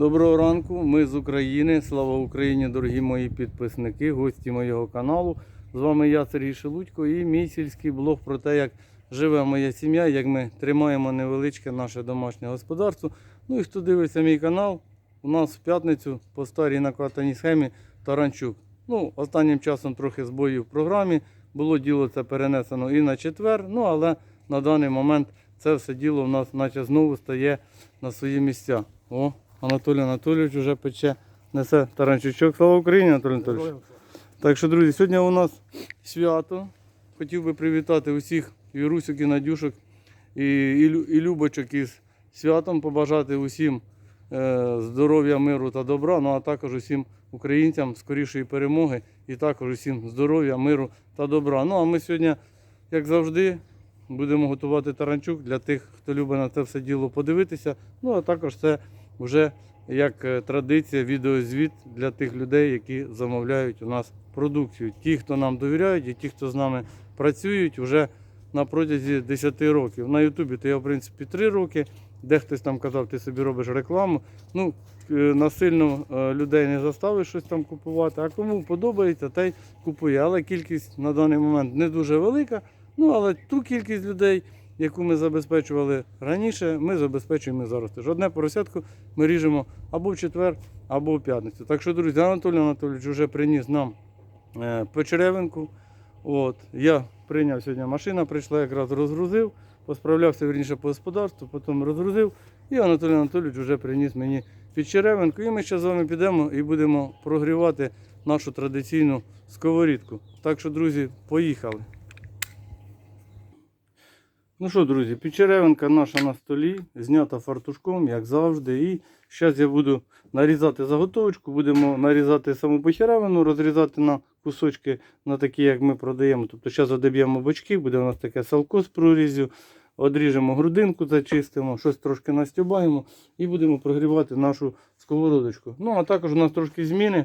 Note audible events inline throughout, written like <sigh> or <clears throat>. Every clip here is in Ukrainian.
Доброго ранку, ми з України. Слава Україні, дорогі мої підписники, гості моєго каналу. З вами я, Сергій Шелудько, і мій сільський блог про те, як живе моя сім'я, як ми тримаємо невеличке наше домашнє господарство. Ну і хто дивиться мій канал, у нас в п'ятницю по старій накатаній схемі Таранчук. Ну, останнім часом трохи збоїв в програмі. Було діло це перенесено і на четвер, ну але на даний момент це все діло в нас наче знову стає на свої місця. О, Анатолій Анатолійович вже пече, несе таранчучок. Слава Україні, Анатолій Анатолійович. Так що, друзі, сьогодні у нас свято. Хотів би привітати усіх вірусик і надюшок і, і, і любочок із святом, побажати усім е, здоров'я, миру та добра, ну а також усім українцям скорішої перемоги і також усім здоров'я, миру та добра. Ну а ми сьогодні, як завжди, будемо готувати таранчук для тих, хто любить на це все діло подивитися. Ну а також це вже як е, традиція, відеозвіт для тих людей, які замовляють у нас продукцію. Ті, хто нам довіряють, і ті, хто з нами працюють вже на протязі 10 років. На Ютубі то я, в принципі, 3 роки. Де хтось там казав, ти собі робиш рекламу. Ну, е, насильно е, людей не заставиш щось там купувати, а кому подобається, той купує. Але кількість на даний момент не дуже велика. Ну, але ту кількість людей, яку ми забезпечували раніше, ми забезпечуємо зараз. Тож одне поросятку ми ріжемо або в четвер, або в п'ятницю. Так що, друзі, Анатолій Анатолійович вже приніс нам е, печеревинку. От, я прийняв сьогодні машина, прийшла, якраз розгрузив, посправлявся вірніше по господарству, потім розгрузив. І Анатолій Анатолійович вже приніс мені підчеревинку. І ми ще з вами підемо і будемо прогрівати нашу традиційну сковорідку. Так що, друзі, поїхали. Ну що, друзі, підчеревинка наша на столі, знята фартушком, як завжди. І зараз я буду нарізати заготовочку, будемо нарізати саму почеревину, розрізати на кусочки, на такі, як ми продаємо. Тобто зараз одеб'ємо бочки, буде у нас таке салко з прорізю, одріжемо грудинку, зачистимо, щось трошки настюбаємо і будемо прогрівати нашу сковородочку. Ну, а також у нас трошки зміни.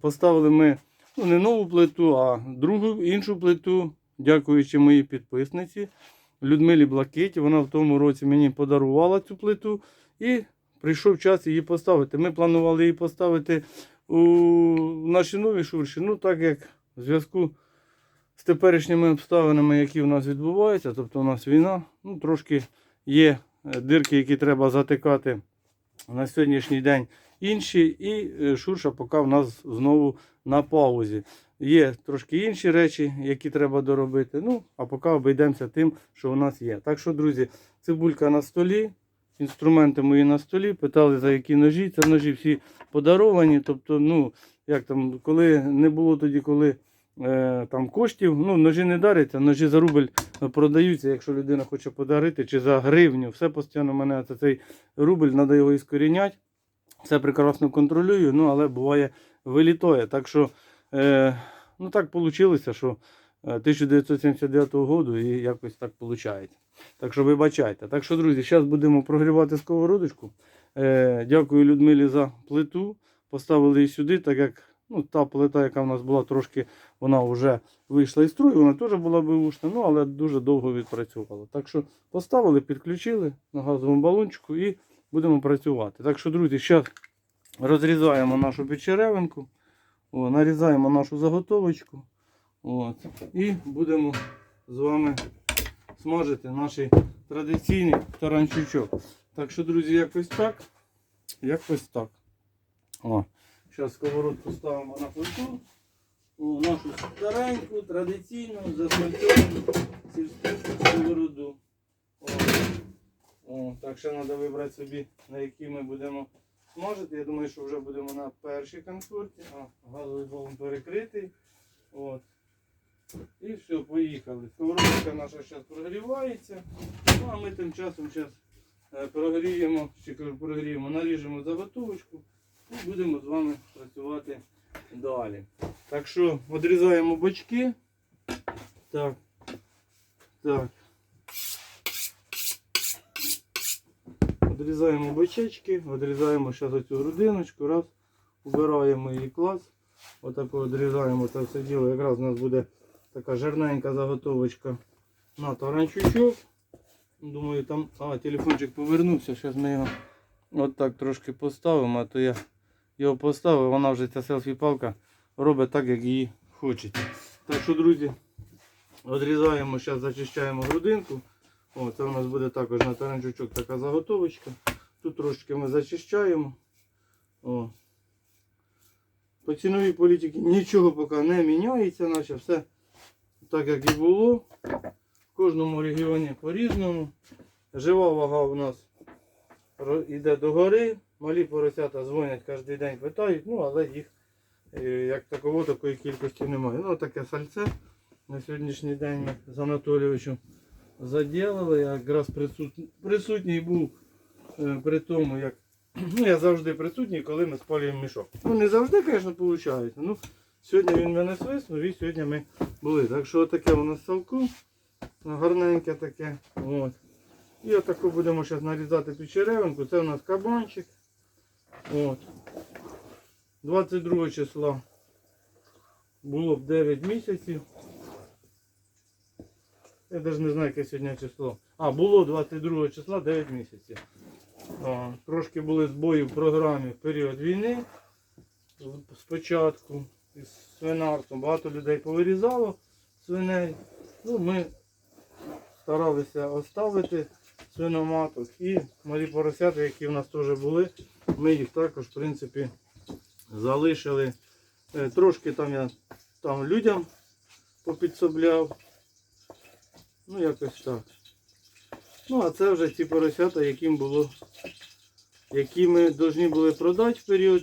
Поставили ми ну, не нову плиту, а другу іншу плиту, дякуючи моїй підписниці. Людмилі Блакиті. Вона в тому році мені подарувала цю плиту і прийшов час її поставити. Ми планували її поставити у наші нові шурші. Ну, так як в зв'язку з теперішніми обставинами, які в нас відбуваються, тобто у нас війна, ну, трошки є е, дирки, які треба затикати на сьогоднішній день інші, і е, шурша поки в нас знову на паузі. Є трошки інші речі, які треба доробити. Ну, а поки обійдемося тим, що у нас є. Так що, друзі, цибулька на столі, інструменти мої на столі. Питали, за які ножі. Це ножі всі подаровані. Тобто, ну, як там, коли не було тоді, коли е, там коштів, ну, ножі не даряться, ножі за рубль продаються, якщо людина хоче подарити, чи за гривню. Все постійно мене це цей рубль, треба його іскорінять. Все прекрасно контролюю, ну, але буває вилітає. Так що. Е, ну так вийшло, що е, 1979 року і якось так виходить. Так що вибачайте. Так що, друзі, зараз будемо прогрівати сковородочку. Е, дякую Людмилі за плиту. Поставили її сюди, так як ну, та плита, яка в нас була трошки, вона вже вийшла із строю, вона теж була бивушна, ну але дуже довго відпрацювала. Так що поставили, підключили на газовому балончику і будемо працювати. Так що, друзі, зараз розрізаємо нашу печеревинку. О, нарізаємо нашу заготовочку. От, і будемо з вами смажити наш традиційний таранчучок. Так що, друзі, якось так. Якось так. О, Зараз сковородку ставимо на плиту. О, нашу стареньку, традиційну, засмальцьовану сільську сковороду. О, о, так що треба вибрати собі, на якій ми будемо смажити. Я думаю, що вже будемо на першій консорті. А, газовий балон перекритий. От. І все, поїхали. Сковородка наша зараз прогрівається. Ну а ми тим часом зараз прогріємо, чи прогріємо, наріжемо заготовочку і будемо з вами працювати далі. Так що відрізаємо бочки. Так. Так. Відрізаємо бочечки, відрізаємо зараз оцю грудиночку, раз, убираємо її клас. Отако відрізаємо це все діло. Якраз у нас буде така жирненька заготовочка на таранчучок. Думаю, там. А, телефончик повернувся, зараз ми його От трошки поставимо, а то я його поставив, вона вже ця селфі-палка робить так, як її хочеться. Так що, друзі, відрізаємо, зараз зачищаємо грудинку. О, це у нас буде також на таранчучок така заготовочка. Тут трошки ми зачищаємо. О. По ціновій політиці нічого поки не міняється, наче все так як і було. В кожному регіоні по-різному. Жива вага у нас йде догори. Малі поросята дзвонять кожен день, питають, ну але їх е, як такого такої кількості немає. Ну таке сальце на сьогоднішній день з Анатолійовичем заділили. Я якраз присутній, був е, при тому, як <clears throat> ну, я завжди присутній, коли ми спалюємо мішок. Ну не завжди, звісно, виходить. Ну, сьогодні він мене свиснув і сьогодні ми були. Так що таке у нас салку. Гарненьке таке. От. І отаку будемо зараз нарізати під черевинку. Це у нас кабанчик. От. 22 числа було б 9 місяців. Я навіть не знаю, яке сьогодні число. А, було 22 числа 9 місяців. А, трошки були збої в програмі в період війни. Спочатку із свинарством багато людей повирізало свиней. Ну, ми старалися оставити свиноматок і малі поросята, які в нас теж були, ми їх також, в принципі, залишили. Е, Трошки там я там людям попідсобляв. Ну, якось так. Ну, а це вже ті поросята, яким було, які ми повинні були продати в період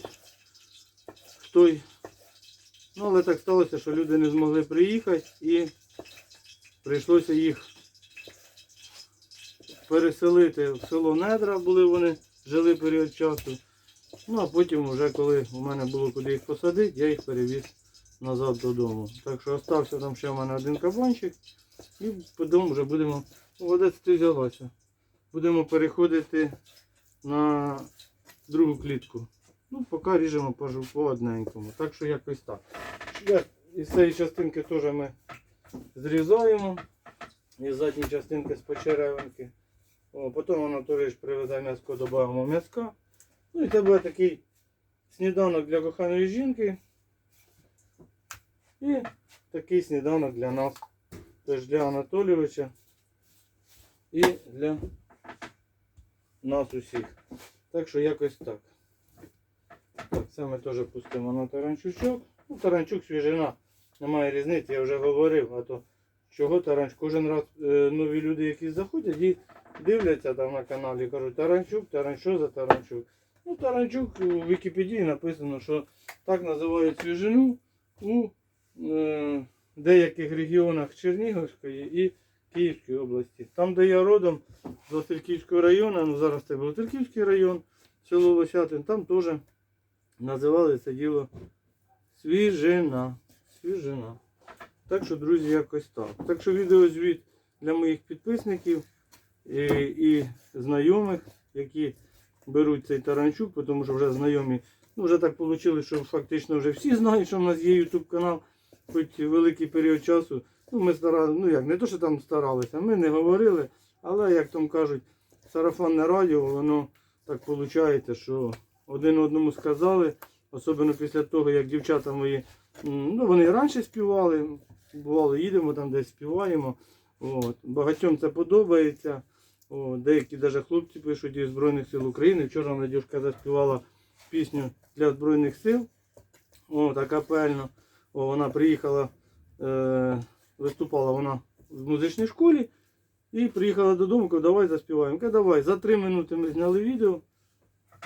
в той. Ну, але так сталося, що люди не змогли приїхати і прийшлося їх переселити в село Недра, були вони, жили період часу. Ну а потім, вже коли у мене було куди їх посадити, я їх перевіз назад додому. Так що остався там ще в мене один кабанчик. І потім вже будемо. Вода взялася. Будемо переходити на другу клітку. Ну, поки ріжемо по, одненькому. Так що якось так. Із цієї частинки теж ми зрізаємо. Із задньої частинки з почеревинки. Потім Анатолійович привезе м'яско, додаємо м'яска. Ну і це буде такий сніданок для коханої жінки. І такий сніданок для нас. Тож для Анатолійовича і для нас усіх. Так що якось так. Так, це ми теж пустимо на таранчучок. Ну, таранчук свіжина. Немає різниці, я вже говорив, а то чого таранч. Кожен раз е, нові люди, які заходять і дивляться там на каналі, кажуть, таранчук, таранч, що за таранчук? Ну, таранчук у Вікіпедії написано, що так називають свіжину у е, деяких регіонах Чернігівської і Київської області. Там, де я родом з Васильківського району, ну зараз це Васильківський район, село Лосятин, там теж називали це діло свіжина. Свіжина. Так що, друзі, якось так. Так що відеозвіт для моїх підписників і, і знайомих, які беруть цей таранчук, тому що вже знайомі. Ну, вже так вийшло, що фактично вже всі знають, що в нас є YouTube канал, хоч великий період часу. Ну, ми старалися, ну як, не то, що там старалися, ми не говорили, але, як там кажуть, сарафанне радіо, воно так виходить, що один одному сказали, особливо після того, як дівчата мої, ну вони раніше співали, бувало, їдемо там десь співаємо. От. Багатьом це подобається. О, деякі навіть хлопці пишуть із Збройних сил України. Вчора Надюшка заспівала пісню для Збройних сил. О, так капельно. Вона приїхала, е, виступала вона в музичній школі і приїхала додому, каже, давай заспіваємо. Каже, давай. За три минути ми зняли відео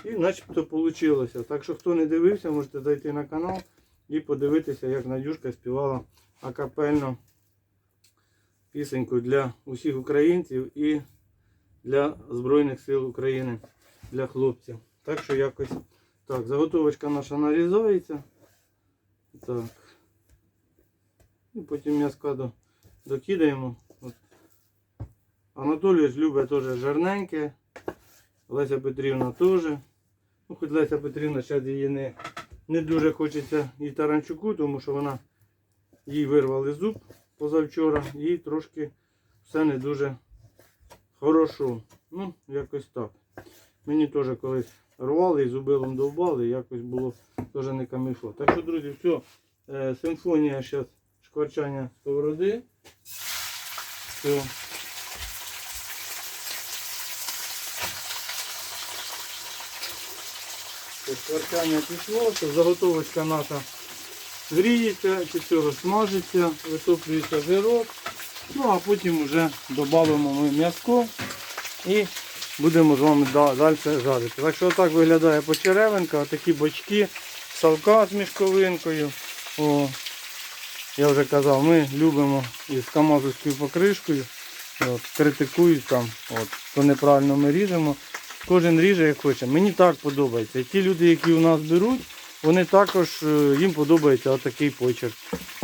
і начебто вийшло. Так що хто не дивився, можете зайти на канал і подивитися, як Надюшка співала акапельно пісеньку для усіх українців і для Збройних сил України, для хлопців. Так що якось так, заготовочка наша нарізається. Так. І потім м'язка докидаємо. От. Анатолійович любить теж жарненьке. Леся Петрівна теж. Ну, хоч Леся Петрівна зараз її не, не дуже хочеться і таранчуку, тому що вона їй вирвали зуб позавчора і трошки все не дуже хорошо. Ну, якось так. Мені теж колись рвали і зубилом довбали, якось було теж не камільфо. Так що, друзі, все, симфонія зараз шкварчання сковороди. Все. Шкварчання пішло, все, заготовочка наша гріється, чи цього смажиться, витоплюється жирок. Ну а потім вже додамо ми м'яско і будемо з вами далі жарити. Так що отак виглядає почеревинка, такі бочки, салка з мішковинкою. О, я вже казав, ми любимо із камазовською покришкою. От, критикують там, от, то неправильно ми ріжемо. Кожен ріже як хоче. Мені так подобається. Ті люди, які у нас беруть, вони також е, їм подобається отакий почерк.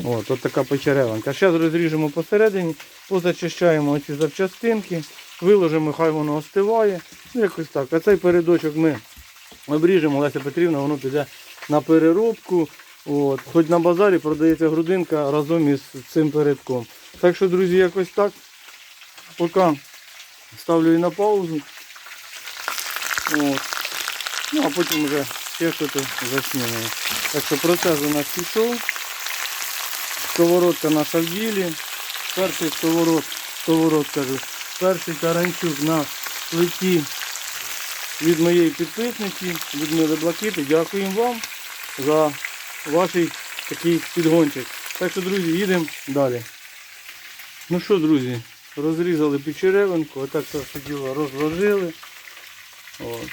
От, от така печеревинка. Зараз розріжемо посередині, позачищаємо оці запчастинки, виложимо, хай воно остиває. Ну, якось так. А цей передочок ми обріжемо, Леся Петрівна, воно піде на переробку. От. Хоч на базарі продається грудинка разом із цим передком. Так що, друзі, якось так. Поки ставлю її на паузу. От. Ну, а потім вже чешути заснімемо. Так що процес у нас пішов. Сковородка наша в ділі. Перший сковород, сковород кажу, перший таранчук на плиті від моєї підписниці, Людмили Блакити. Дякуємо вам за ваш такий підгончик. Так що, друзі, їдемо далі. Ну що, друзі, розрізали печеревинку, отак це все діло розложили. От.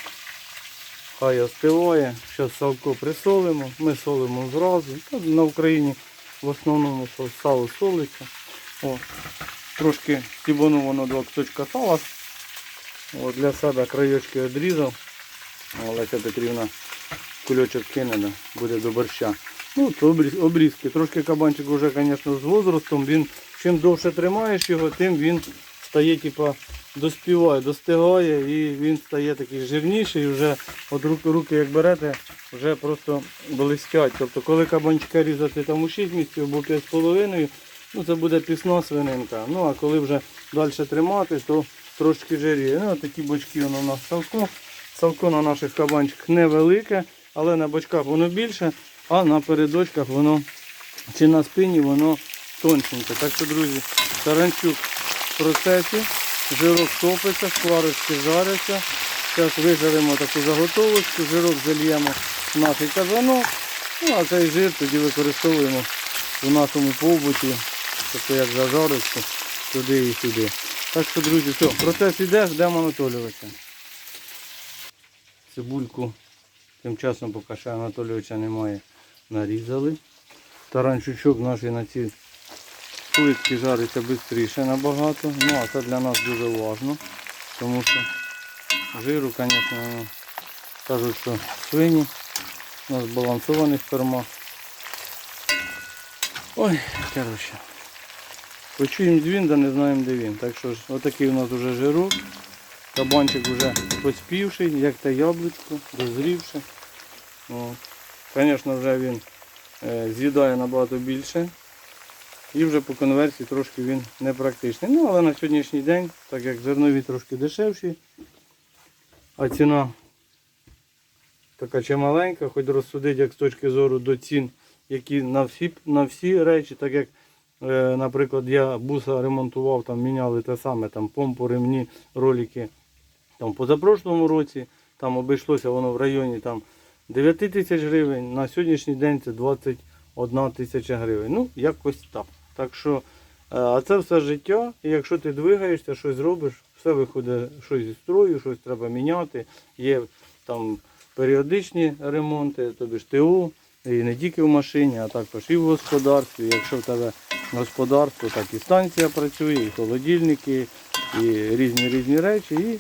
Хай остиває. Зараз салко присолимо. Ми солимо зразу. На Україні в основному сало солиться. О, трошки стібану воно два кусочка сала. О, для себе краєчки відрізав. О, Леся Петрівна кульочок кине, да, буде до борща. Ну, то обріз- обрізки. Трошки кабанчик вже, звісно, з возрастом. Він чим довше тримаєш його, тим він стає, типа, доспіває, достигає і він стає такий жирніший. Вже от руки, руки як берете, вже просто блистять. Тобто, коли кабанчика різати там у 6 місяців або 5,5, ну це буде пісна свининка. Ну а коли вже далі тримати, то трошки жиріє. Ну, такі бочки воно у нас салко. Салко на наших кабанчиках невелике, але на бочках воно більше, а на передочках воно чи на спині воно тонченьке. Так що, друзі, таранчук в процесі, жирок топиться, шкварочки жаряться. Зараз вижаримо таку заготовочку, жирок зальємо в наш казанок. Ну, а цей жир тоді використовуємо у нашому побуті, тобто як зажарочку, туди і сюди. Так що, друзі, все, процес іде, ждемо Анатолійовича. Цибульку тим часом, поки ще Анатолійовича немає, нарізали. Таранчучок наш на ці плитки жариться швидше набагато. Ну, а це для нас дуже важливо, тому що жиру, звісно, ну, кажуть, що свині у нас збалансований сперма. Ой, коротше. Почуємо дзвін, да не знаємо де він. Так що ж, отакий у нас вже жирок. Кабанчик вже поспівший, як те яблучко, дозрівши. От. Звісно, вже він е, з'їдає набагато більше. І вже по конверсії трошки він непрактичний. Ну, але на сьогоднішній день, так як зернові трошки дешевші, а ціна така чималенька, хоч розсудить як з точки зору до цін, які на всі, на всі речі, так як, е, наприклад, я буса ремонтував, там міняли те саме, там помпу, ремні, ролики там позапрошлому році, там обійшлося воно в районі там 9 тисяч гривень, на сьогоднішній день це 21 тисяча гривень. Ну, якось так. Так що, е, а це все життя, і якщо ти двигаєшся, щось робиш, все виходить щось зі строю, щось треба міняти. Є там періодичні ремонти, тобі ж ТУ, і не тільки в машині, а також і в господарстві. Якщо в тебе господарство, так і станція працює, і холодильники, і різні різні речі. І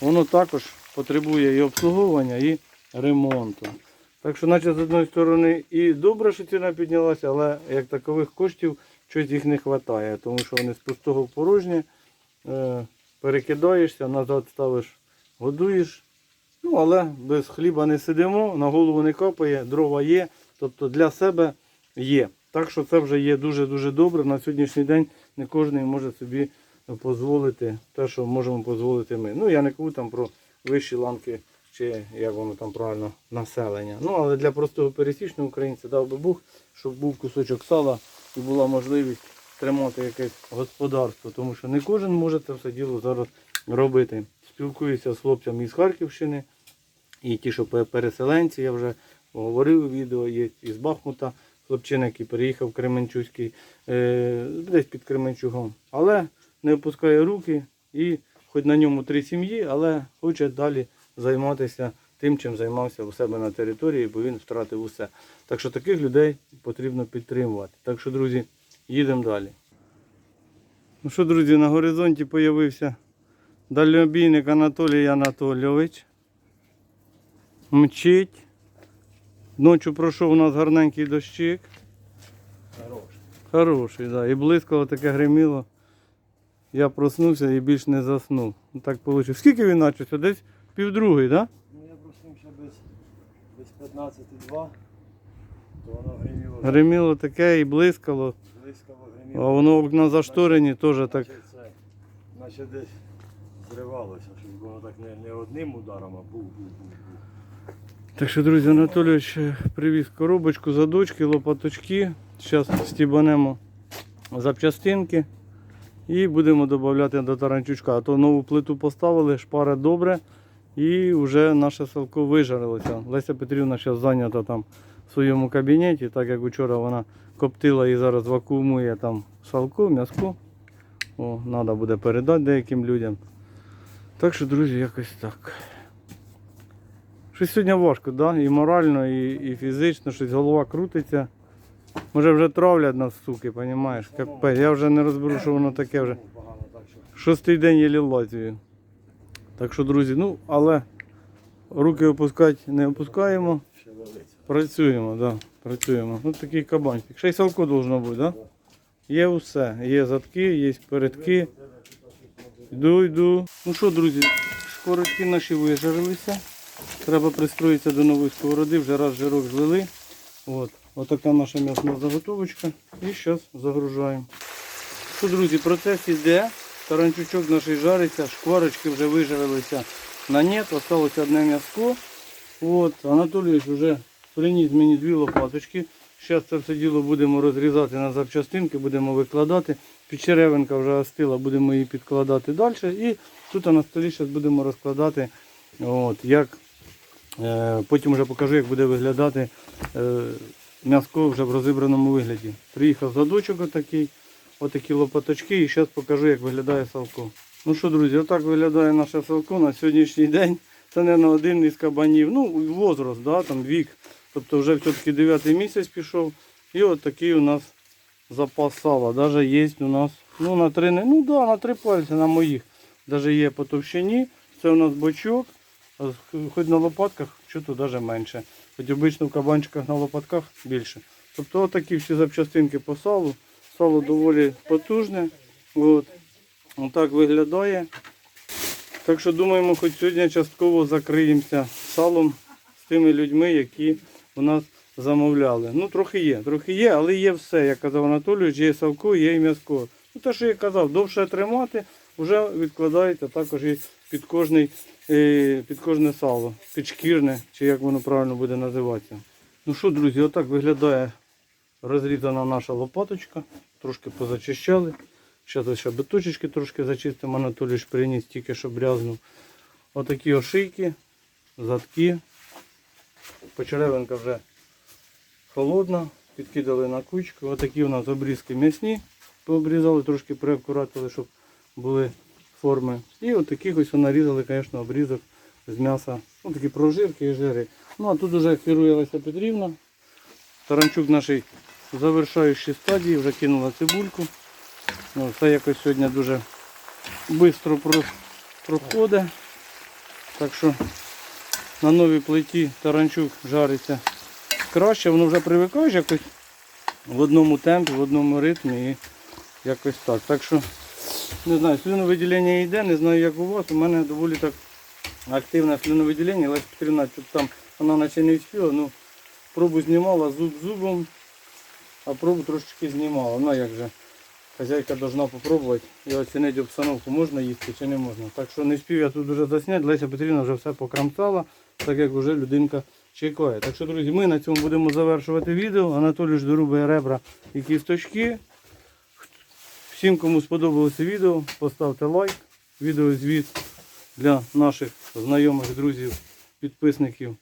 воно також потребує і обслуговування, і ремонту. Так що, наче з одної сторони і добре, що ціна піднялася, але як такових коштів щось їх не вистачає, тому що вони з пустого в порожнє е, перекидаєшся, назад ставиш, годуєш. Ну, але без хліба не сидимо, на голову не капає, дрова є, тобто для себе є. Так що це вже є дуже-дуже добре. На сьогоднішній день не кожен може собі дозволити те, що можемо дозволити ми. Ну, я не кажу там про вищі ланки чи як воно там правильно, населення. Ну, але для простого пересічного українця дав би Бог, щоб був кусочок сала і була можливість тримати якесь господарство, тому що не кожен може це все діло зараз робити. Спілкуюся з хлопцями із Харківщини, і ті, що переселенці, я вже говорив у відео, є із Бахмута, хлопчина, який переїхав в Кременчуцький, е, десь під Кременчугом. Але не опускає руки і хоч на ньому три сім'ї, але хоче далі займатися тим, чим займався у себе на території, бо він втратив усе. Так що таких людей потрібно підтримувати. Так що, друзі, їдемо далі. Ну що, друзі, на горизонті з'явився дальнобійник Анатолій Анатолійович. Мчить. Ночі пройшов у нас гарненький дощик. Хороший. Хороший, да. І блискало таке гриміло. Я проснувся і більш не заснув. Ну, Так вийшло. Скільки він начався? Десь півдругий, так? Да? Ну я проснувся без, без 15,2, то воно гриміло. Гриміло таке і блискало. Близько А воно окна зашторені теж так. Це, наче десь зривалося, щоб воно так не, не одним ударом, а був-був-був. Так що, друзі, Анатолійович привіз коробочку, задочки, лопаточки. Зараз стібанемо запчастинки і будемо додати до таранчучка. А то нову плиту поставили, шпари добре. І вже наше салко вижарилося. Леся Петрівна зараз зайнята там в своєму кабінеті, так як вчора вона коптила і зараз вакуумує там салко, м'язко. О, треба буде передати деяким людям. Так що, друзі, якось так. Щось сьогодні важко, да? і морально, і, і фізично, щось голова крутиться. Може вже травлять нас, суки, розумієш? Я вже не розберу, що воно таке вже. Шостий день єлі лазію. Так що, друзі, ну, але руки опускати не опускаємо. Працюємо, да, працюємо. Ну такий кабанчик. Ще й салко должно бути, да? Є все. Є задки, є передки. Йду, йду. Ну що, друзі, шкорочки наші вижарилися. Треба пристроїтися до нової сковороди, вже раз жирок злили. От. Отака наша м'ясна заготовочка. І зараз загружаємо. Що, друзі, процес іде. Таранчучок наш жариться, шкварочки вже вижарилися на нет, осталось одне м'яско. От, Анатолійович вже приніс мені дві лопаточки. Зараз це все діло будемо розрізати на запчастинки, будемо викладати. Підчеревинка вже остила, будемо її підкладати далі. І тут на столі зараз будемо розкладати, от, як, е, потім вже покажу, як буде виглядати е, м'яско вже в розібраному вигляді. Приїхав задочок отакий, отакі лопаточки і зараз покажу, як виглядає салко. Ну що, друзі, отак виглядає наше салко на сьогоднішній день. Це не на один із кабанів. Ну, возраст, да, там вік. Тобто вже все-таки 9 місяць пішов. І от такий у нас запас сала. Даже є у нас ну, на три, ну, да, на три пальці на моїх. Даже є по товщині. Це у нас бочок. Хоч на лопатках, що-то навіть менше. Хоч обично в кабанчиках на лопатках більше. Тобто отакі всі запчастинки по салу. Сало доволі потужне. От. Отак виглядає. Так що думаємо, хоч сьогодні частково закриємося салом з тими людьми, які у нас замовляли. Ну, трохи є, трохи є, але є все. Як казав Анатолійович, є савко, є і м'яско. Ну, те, що я казав, довше тримати, вже відкладається також і під, кожний, е, під кожне сало, підшкірне, чи як воно правильно буде називатися. Ну що, друзі, отак виглядає розрізана наша лопаточка. Трошки позачищали. Зараз ще биточечки трошки зачистимо. Анатолійович приніс тільки що брязнув. Отакі ошийки, задки. Почеревинка вже холодна. Підкидали на кучку. Отакі у нас обрізки м'ясні. Пообрізали, трошки приакуратили, щоб були форми. І от таких ось нарізали, звісно, обрізок з м'яса. Ну, такі прожирки і жири. Ну а тут вже керує Леся Петрівна. Таранчук нашій в завершаючій стадії, вже кинула цибульку. Ну, це якось сьогодні дуже швидко проходить. Так що на новій плиті таранчук жариться краще, воно вже привикаєш якось в одному темпі, в одному ритмі і якось так. Так що, не знаю, слюновиділення йде, не знаю як у вас. У мене доволі так активне слюновиділення, але Петрівна тут там вона наче не встигла, ну пробу знімала зуб зубом, а пробу трошечки знімала. Ну як же. Хазяйка должна попробувати і оцінити обстановку, можна їсти чи не можна. Так що не спів я тут вже засняти. Леся Петрівна вже все покрамцала, так як вже людинка чекає. Так що, друзі, ми на цьому будемо завершувати відео. Анатолій ж дорубає ребра і кісточки. Всім, кому сподобалося відео, поставте лайк. Відеозвіт для наших знайомих, друзів, підписників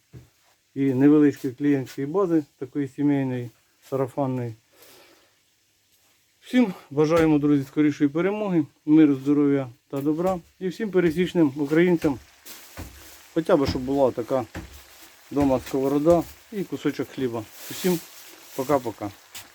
і невеличкої клієнтської бази, такої сімейної, сарафанної. Всім бажаємо, друзі, скорішої перемоги, миру, здоров'я та добра. І всім пересічним українцям, хоча б щоб була така дома сковорода і кусочок хліба. Усім пока-пока.